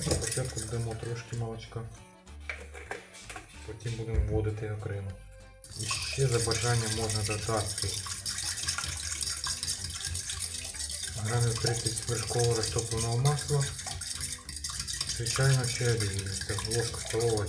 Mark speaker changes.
Speaker 1: Спочатку додамо трошки молочка, потім будемо вводити окремо. І ще за бажанням можна додати грамів 30 вершкового розтопленого масла. Звичайно, ще один Це ложка столова